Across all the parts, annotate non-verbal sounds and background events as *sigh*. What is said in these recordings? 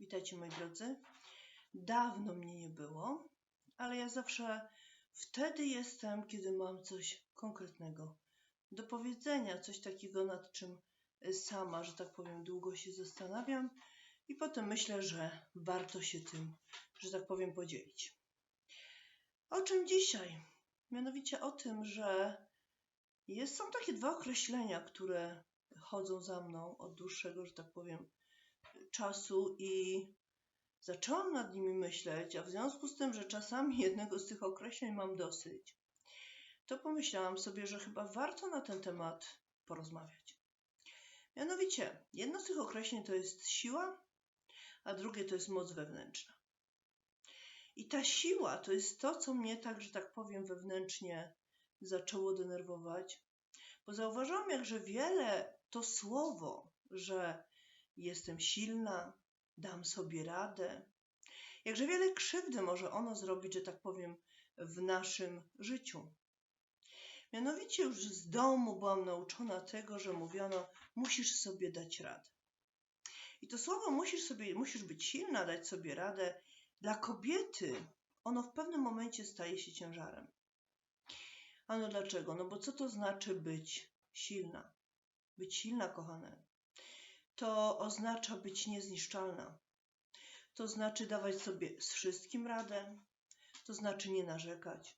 Witajcie moi drodzy. Dawno mnie nie było, ale ja zawsze wtedy jestem, kiedy mam coś konkretnego do powiedzenia, coś takiego, nad czym sama, że tak powiem, długo się zastanawiam i potem myślę, że warto się tym, że tak powiem, podzielić. O czym dzisiaj? Mianowicie o tym, że jest, są takie dwa określenia, które chodzą za mną od dłuższego, że tak powiem, czasu i zaczęłam nad nimi myśleć, a w związku z tym, że czasami *laughs* jednego z tych określeń mam dosyć, to pomyślałam sobie, że chyba warto na ten temat porozmawiać. Mianowicie, jedno z tych określeń to jest siła, a drugie to jest moc wewnętrzna. I ta siła to jest to, co mnie tak, że tak powiem, wewnętrznie zaczęło denerwować, bo zauważyłam, jakże wiele to słowo, że jestem silna, dam sobie radę. Jakże wiele krzywdy może ono zrobić, że tak powiem, w naszym życiu. Mianowicie już z domu byłam nauczona tego, że mówiono, musisz sobie dać radę. I to słowo musisz sobie, musisz być silna, dać sobie radę. Dla kobiety ono w pewnym momencie staje się ciężarem. Ano dlaczego? No bo co to znaczy być silna? Być silna, kochane, to oznacza być niezniszczalna. To znaczy dawać sobie z wszystkim radę, to znaczy nie narzekać,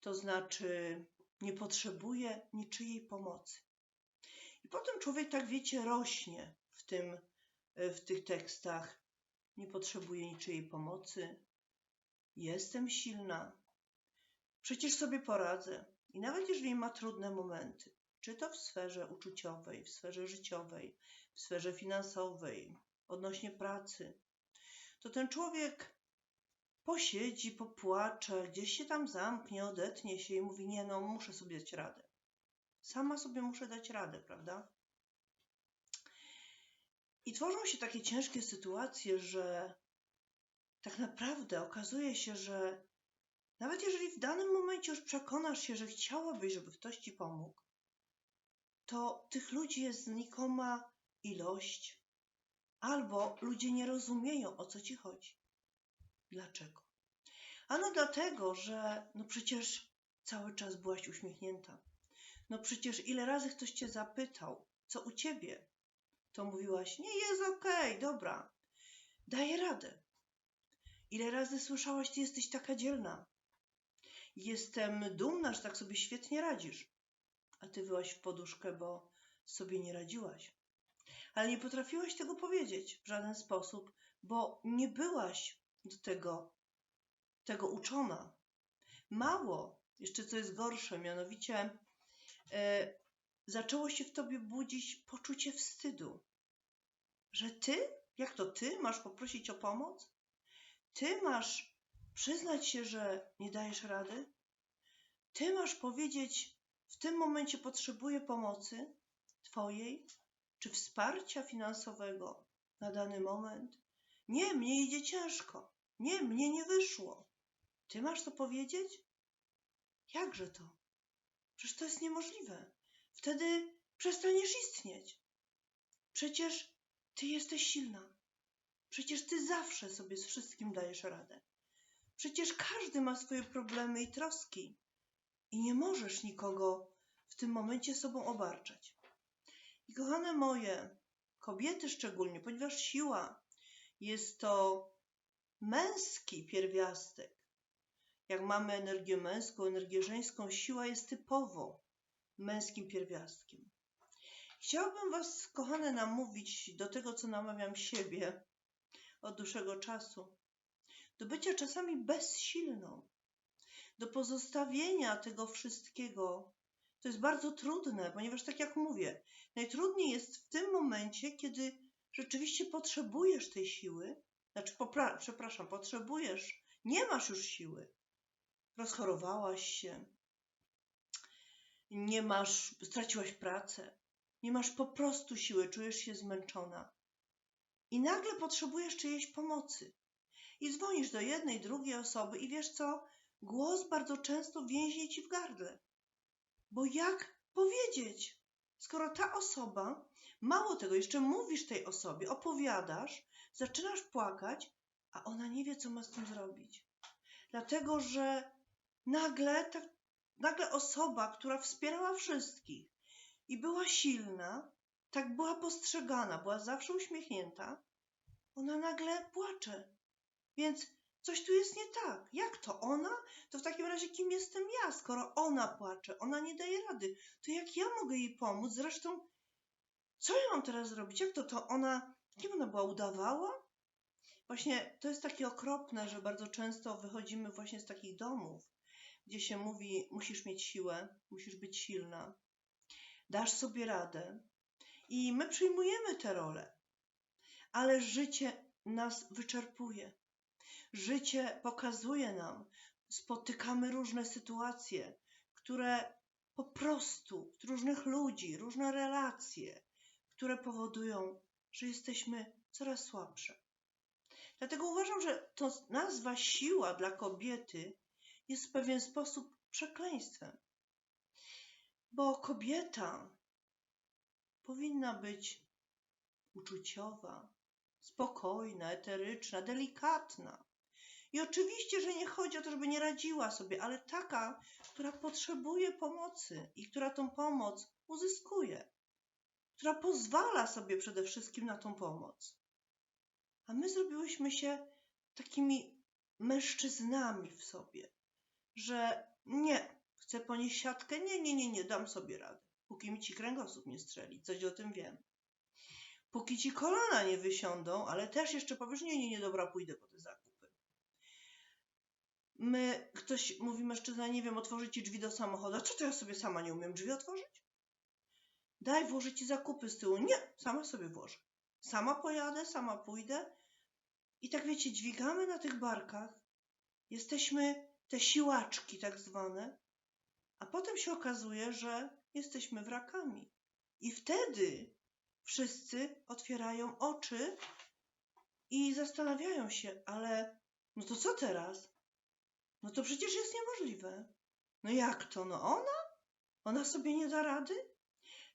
to znaczy nie potrzebuje niczyjej pomocy. I potem człowiek, tak wiecie, rośnie w, tym, w tych tekstach. Nie potrzebuje niczyjej pomocy, jestem silna, przecież sobie poradzę. I nawet jeżeli ma trudne momenty, czy to w sferze uczuciowej, w sferze życiowej, w sferze finansowej, odnośnie pracy, to ten człowiek posiedzi, popłacze, gdzieś się tam zamknie, odetnie się i mówi: Nie, no, muszę sobie dać radę. Sama sobie muszę dać radę, prawda? I tworzą się takie ciężkie sytuacje, że tak naprawdę okazuje się, że nawet jeżeli w danym momencie już przekonasz się, że chciałabyś, żeby ktoś ci pomógł, to tych ludzi jest znikoma ilość, albo ludzie nie rozumieją, o co ci chodzi. Dlaczego? Ano dlatego, że no przecież cały czas byłaś uśmiechnięta. No przecież ile razy ktoś cię zapytał, co u ciebie, to mówiłaś, nie jest okej, okay, dobra, daję radę. Ile razy słyszałaś, ty jesteś taka dzielna. Jestem dumna, że tak sobie świetnie radzisz. A ty wyłaś w poduszkę, bo sobie nie radziłaś ale nie potrafiłaś tego powiedzieć w żaden sposób, bo nie byłaś do tego, tego uczona. Mało, jeszcze co jest gorsze, mianowicie e, zaczęło się w tobie budzić poczucie wstydu, że ty, jak to ty, masz poprosić o pomoc? Ty masz przyznać się, że nie dajesz rady? Ty masz powiedzieć, w tym momencie potrzebuję pomocy Twojej, czy wsparcia finansowego na dany moment. Nie, mnie idzie ciężko. Nie, mnie nie wyszło. Ty masz to powiedzieć? Jakże to? Przecież to jest niemożliwe. Wtedy przestaniesz istnieć. Przecież ty jesteś silna. Przecież ty zawsze sobie z wszystkim dajesz radę. Przecież każdy ma swoje problemy i troski. I nie możesz nikogo w tym momencie sobą obarczać. I kochane moje, kobiety szczególnie, ponieważ siła jest to męski pierwiastek. Jak mamy energię męską, energię żeńską, siła jest typowo męskim pierwiastkiem. Chciałabym Was, kochane, namówić do tego, co namawiam siebie od dłuższego czasu. Do bycia czasami bezsilną, do pozostawienia tego wszystkiego to jest bardzo trudne, ponieważ tak jak mówię, najtrudniej jest w tym momencie, kiedy rzeczywiście potrzebujesz tej siły, znaczy, popra- przepraszam, potrzebujesz, nie masz już siły, rozchorowałaś się, nie masz, straciłaś pracę, nie masz po prostu siły, czujesz się zmęczona i nagle potrzebujesz czyjejś pomocy. I dzwonisz do jednej, drugiej osoby i wiesz co? Głos bardzo często więźnie ci w gardle. Bo jak powiedzieć skoro ta osoba, mało tego, jeszcze mówisz tej osobie, opowiadasz, zaczynasz płakać, a ona nie wie, co ma z tym zrobić. Dlatego, że nagle, tak, nagle osoba, która wspierała wszystkich i była silna, tak była postrzegana, była zawsze uśmiechnięta, ona nagle płacze. Więc coś tu jest nie tak. Jak to ona? To w takim razie kim jestem ja, skoro ona płacze, ona nie daje rady? To jak ja mogę jej pomóc? Zresztą, co ja mam teraz zrobić? Jak to to ona, kim ona była, udawała? Właśnie to jest takie okropne, że bardzo często wychodzimy właśnie z takich domów, gdzie się mówi, musisz mieć siłę, musisz być silna, dasz sobie radę. I my przyjmujemy tę rolę, ale życie nas wyczerpuje. Życie pokazuje nam, spotykamy różne sytuacje, które po prostu, różnych ludzi, różne relacje, które powodują, że jesteśmy coraz słabsze. Dlatego uważam, że to nazwa siła dla kobiety jest w pewien sposób przekleństwem. Bo kobieta powinna być uczuciowa, spokojna, eteryczna, delikatna. I oczywiście, że nie chodzi o to, żeby nie radziła sobie, ale taka, która potrzebuje pomocy i która tą pomoc uzyskuje, która pozwala sobie przede wszystkim na tą pomoc. A my zrobiłyśmy się takimi mężczyznami w sobie, że nie, chcę ponieść siatkę, nie, nie, nie, nie, dam sobie radę, póki mi ci kręgosłup nie strzeli, coś o tym wiem. Póki ci kolana nie wysiądą, ale też jeszcze powiesz, nie, nie, nie, dobra, pójdę po te zakupy. My, ktoś mówi, mężczyzna, nie wiem, otworzyć ci drzwi do samochodu. Co to ja sobie sama nie umiem drzwi otworzyć? Daj, włożę ci zakupy z tyłu. Nie, sama sobie włożę. Sama pojadę, sama pójdę. I tak wiecie, dźwigamy na tych barkach. Jesteśmy te siłaczki tak zwane. A potem się okazuje, że jesteśmy wrakami. I wtedy wszyscy otwierają oczy i zastanawiają się, ale no to co teraz? No to przecież jest niemożliwe. No jak to? No ona? Ona sobie nie da rady?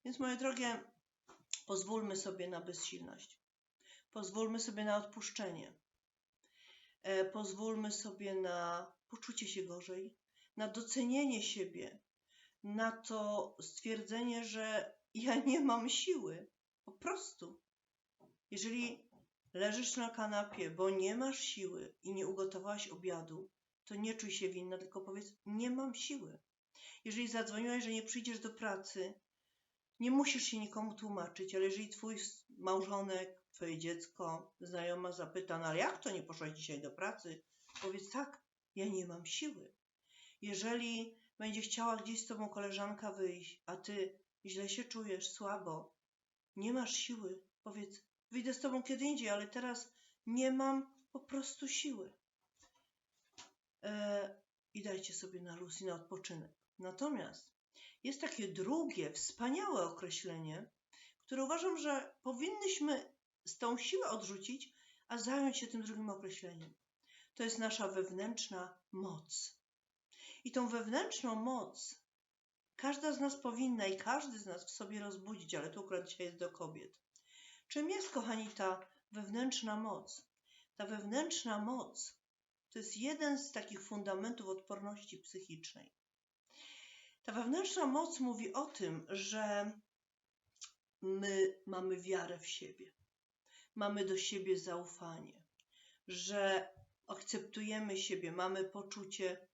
Więc moje drogie, pozwólmy sobie na bezsilność. Pozwólmy sobie na odpuszczenie. E, pozwólmy sobie na poczucie się gorzej, na docenienie siebie, na to stwierdzenie, że ja nie mam siły. Po prostu. Jeżeli leżysz na kanapie, bo nie masz siły i nie ugotowałaś obiadu, to nie czuj się winna, tylko powiedz: Nie mam siły. Jeżeli zadzwoniłaś, że nie przyjdziesz do pracy, nie musisz się nikomu tłumaczyć, ale jeżeli twój małżonek, twoje dziecko, znajoma zapyta, no ale jak to nie poszłaś dzisiaj do pracy? Powiedz tak, ja nie mam siły. Jeżeli będzie chciała gdzieś z tobą koleżanka wyjść, a ty źle się czujesz, słabo, nie masz siły, powiedz, wyjdę z tobą kiedy indziej, ale teraz nie mam po prostu siły. E, I dajcie sobie na luz i na odpoczynek. Natomiast jest takie drugie, wspaniałe określenie, które uważam, że powinnyśmy z tą siłę odrzucić, a zająć się tym drugim określeniem. To jest nasza wewnętrzna moc. I tą wewnętrzną moc każda z nas powinna i każdy z nas w sobie rozbudzić, ale tu akurat dzisiaj jest do kobiet. Czym jest, kochani, ta wewnętrzna moc? Ta wewnętrzna moc to jest jeden z takich fundamentów odporności psychicznej. Ta wewnętrzna moc mówi o tym, że my mamy wiarę w siebie, mamy do siebie zaufanie, że akceptujemy siebie, mamy poczucie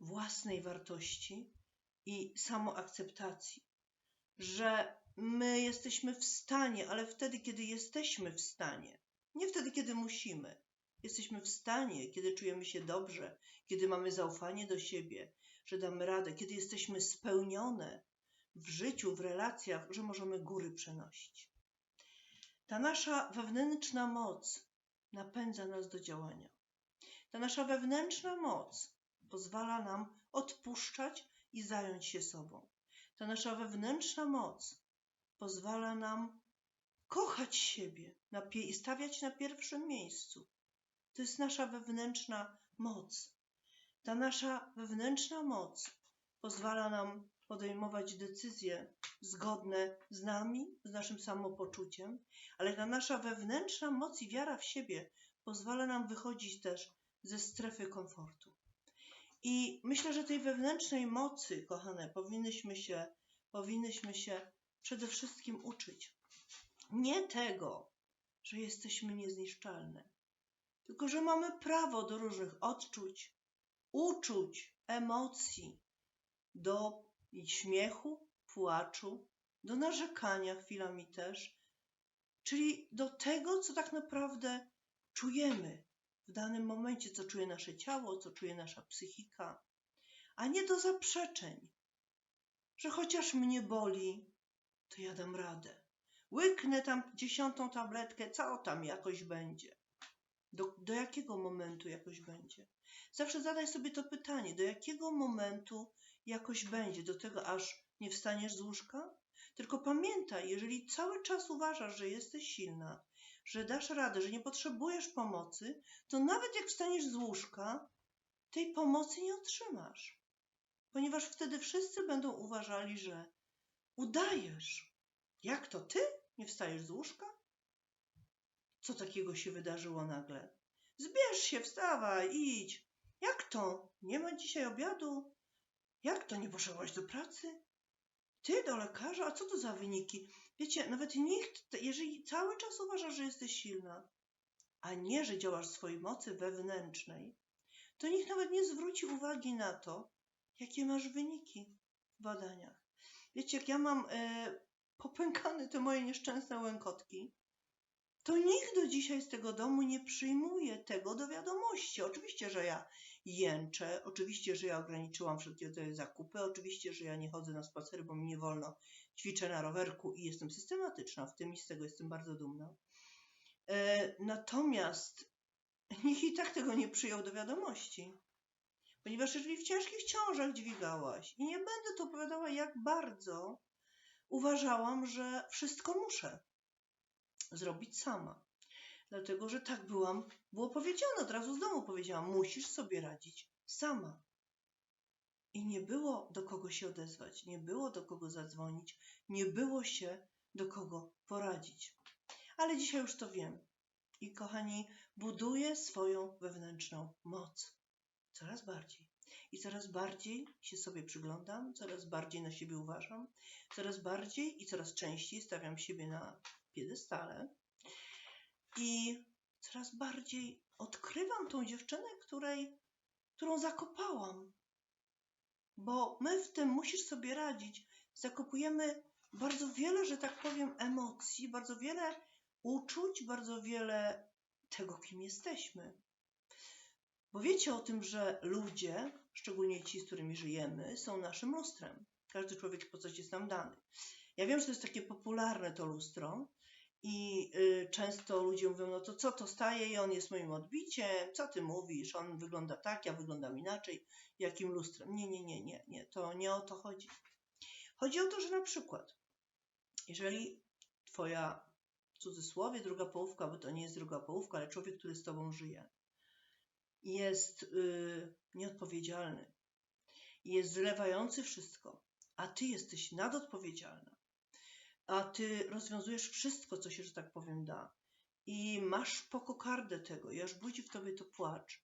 własnej wartości i samoakceptacji, że my jesteśmy w stanie, ale wtedy, kiedy jesteśmy w stanie, nie wtedy, kiedy musimy. Jesteśmy w stanie, kiedy czujemy się dobrze, kiedy mamy zaufanie do siebie, że damy radę, kiedy jesteśmy spełnione w życiu, w relacjach, że możemy góry przenosić. Ta nasza wewnętrzna moc napędza nas do działania. Ta nasza wewnętrzna moc pozwala nam odpuszczać i zająć się sobą. Ta nasza wewnętrzna moc pozwala nam kochać siebie i stawiać na pierwszym miejscu. To jest nasza wewnętrzna moc. Ta nasza wewnętrzna moc pozwala nam podejmować decyzje zgodne z nami, z naszym samopoczuciem, ale ta nasza wewnętrzna moc i wiara w siebie pozwala nam wychodzić też ze strefy komfortu. I myślę, że tej wewnętrznej mocy, kochane, powinnyśmy się, powinnyśmy się przede wszystkim uczyć. Nie tego, że jesteśmy niezniszczalne, tylko że mamy prawo do różnych odczuć, uczuć, emocji, do śmiechu, płaczu, do narzekania chwilami też, czyli do tego, co tak naprawdę czujemy w danym momencie, co czuje nasze ciało, co czuje nasza psychika, a nie do zaprzeczeń, że chociaż mnie boli, to ja dam radę. Łyknę tam dziesiątą tabletkę, co tam jakoś będzie. Do, do jakiego momentu jakoś będzie? Zawsze zadaj sobie to pytanie, do jakiego momentu jakoś będzie? Do tego, aż nie wstaniesz z łóżka? Tylko pamiętaj, jeżeli cały czas uważasz, że jesteś silna, że dasz radę, że nie potrzebujesz pomocy, to nawet jak wstaniesz z łóżka, tej pomocy nie otrzymasz. Ponieważ wtedy wszyscy będą uważali, że udajesz. Jak to ty nie wstajesz z łóżka? Co takiego się wydarzyło nagle? Zbierz się, wstawaj, idź. Jak to? Nie ma dzisiaj obiadu? Jak to nie poszłaś do pracy? Ty do lekarza? A co to za wyniki? Wiecie, nawet nikt, jeżeli cały czas uważasz, że jesteś silna, a nie, że działasz swojej mocy wewnętrznej, to nikt nawet nie zwróci uwagi na to, jakie masz wyniki w badaniach. Wiecie, jak ja mam e, popękane te moje nieszczęsne łękotki, to nikt do dzisiaj z tego domu nie przyjmuje tego do wiadomości. Oczywiście, że ja jęczę, oczywiście, że ja ograniczyłam wszelkie zakupy, oczywiście, że ja nie chodzę na spacery, bo mi nie wolno, ćwiczę na rowerku i jestem systematyczna w tym i z tego jestem bardzo dumna. E, natomiast nikt i tak tego nie przyjął do wiadomości. Ponieważ jeżeli w ciężkich ciążach dźwigałaś i nie będę tu opowiadała jak bardzo uważałam, że wszystko muszę zrobić sama. Dlatego, że tak byłam, było powiedziane, od razu z domu powiedziałam, musisz sobie radzić sama. I nie było do kogo się odezwać, nie było do kogo zadzwonić, nie było się do kogo poradzić. Ale dzisiaj już to wiem. I kochani, buduję swoją wewnętrzną moc. Coraz bardziej. I coraz bardziej się sobie przyglądam, coraz bardziej na siebie uważam, coraz bardziej i coraz częściej stawiam siebie na piedestale i coraz bardziej odkrywam tą dziewczynę, której, którą zakopałam. Bo my w tym musisz sobie radzić. Zakopujemy bardzo wiele, że tak powiem, emocji, bardzo wiele uczuć, bardzo wiele tego, kim jesteśmy. Bo wiecie o tym, że ludzie, szczególnie ci, z którymi żyjemy, są naszym lustrem. Każdy człowiek po coś jest nam dany. Ja wiem, że to jest takie popularne to lustro i y, często ludzie mówią, no to co to staje i on jest moim odbiciem, co ty mówisz, on wygląda tak, ja wyglądam inaczej, jakim lustrem. Nie, nie, nie, nie, nie, to nie o to chodzi. Chodzi o to, że na przykład, jeżeli twoja, w cudzysłowie, druga połówka, bo to nie jest druga połówka, ale człowiek, który z tobą żyje, jest y, nieodpowiedzialny, jest zlewający wszystko, a ty jesteś nadodpowiedzialna, a ty rozwiązujesz wszystko, co się, że tak powiem, da. I masz pokokardę tego. I aż budzi w tobie to płacz.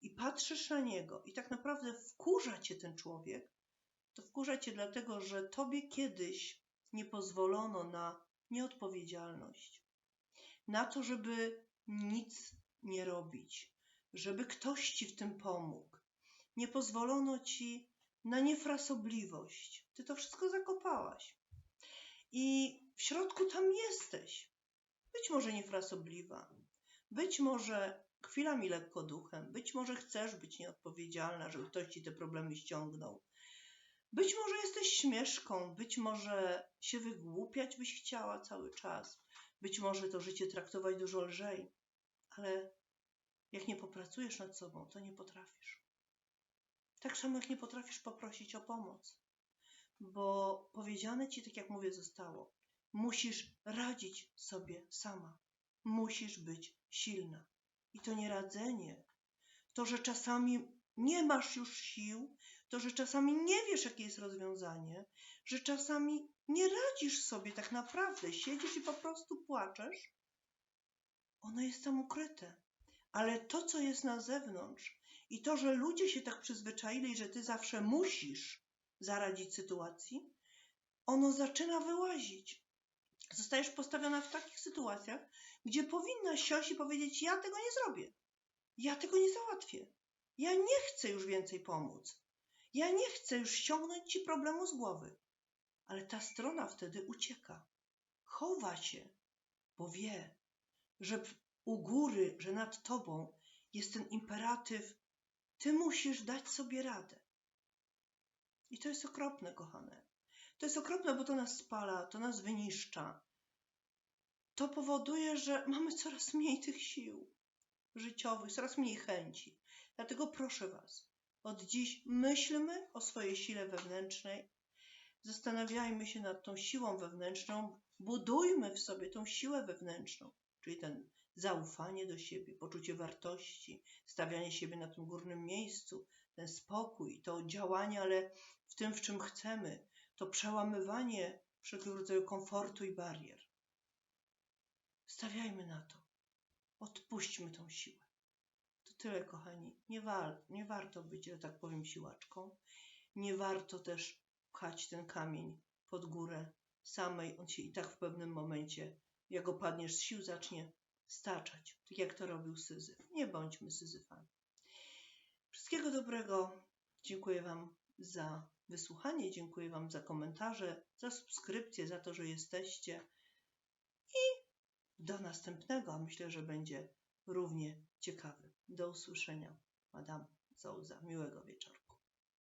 I patrzysz na niego. I tak naprawdę wkurza cię ten człowiek, to wkurza cię dlatego, że tobie kiedyś nie pozwolono na nieodpowiedzialność, na to, żeby nic nie robić, żeby ktoś ci w tym pomógł. Nie pozwolono ci na niefrasobliwość. Ty to wszystko zakopałaś. I w środku tam jesteś. Być może niefrasobliwa, być może chwilami lekko duchem, być może chcesz być nieodpowiedzialna, żeby ktoś ci te problemy ściągnął. Być może jesteś śmieszką, być może się wygłupiać byś chciała cały czas, być może to życie traktować dużo lżej, ale jak nie popracujesz nad sobą, to nie potrafisz. Tak samo jak nie potrafisz poprosić o pomoc, bo powiedziane ci, tak jak mówię, zostało. Musisz radzić sobie sama. Musisz być silna. I to nie radzenie, to, że czasami nie masz już sił, to, że czasami nie wiesz, jakie jest rozwiązanie, że czasami nie radzisz sobie tak naprawdę, siedzisz i po prostu płaczesz, ono jest tam ukryte. Ale to, co jest na zewnątrz i to, że ludzie się tak przyzwyczaili, że ty zawsze musisz zaradzić sytuacji, ono zaczyna wyłazić. Zostajesz postawiona w takich sytuacjach, gdzie powinnaś siąść i powiedzieć: Ja tego nie zrobię. Ja tego nie załatwię. Ja nie chcę już więcej pomóc. Ja nie chcę już ściągnąć ci problemu z głowy. Ale ta strona wtedy ucieka. Chowa się, bo wie, że u góry, że nad tobą jest ten imperatyw: Ty musisz dać sobie radę. I to jest okropne, kochane. To jest okropne, bo to nas spala, to nas wyniszcza. To powoduje, że mamy coraz mniej tych sił życiowych, coraz mniej chęci. Dlatego proszę Was, od dziś myślmy o swojej sile wewnętrznej, zastanawiajmy się nad tą siłą wewnętrzną, budujmy w sobie tą siłę wewnętrzną, czyli ten zaufanie do siebie, poczucie wartości, stawianie siebie na tym górnym miejscu, ten spokój, to działanie, ale w tym, w czym chcemy, to przełamywanie wszelkiego rodzaju komfortu i barier. Stawiajmy na to. Odpuśćmy tą siłę. To tyle, kochani. Nie, war, nie warto być, że tak powiem, siłaczką. Nie warto też pchać ten kamień pod górę samej. On się i tak w pewnym momencie, jak opadniesz z sił, zacznie staczać, jak to robił Syzyf. Nie bądźmy Syzyfami. Wszystkiego dobrego. Dziękuję Wam za wysłuchanie, dziękuję Wam za komentarze, za subskrypcję, za to, że jesteście. I do następnego, myślę, że będzie równie ciekawy. Do usłyszenia. Madame Zauza. Miłego wieczoru.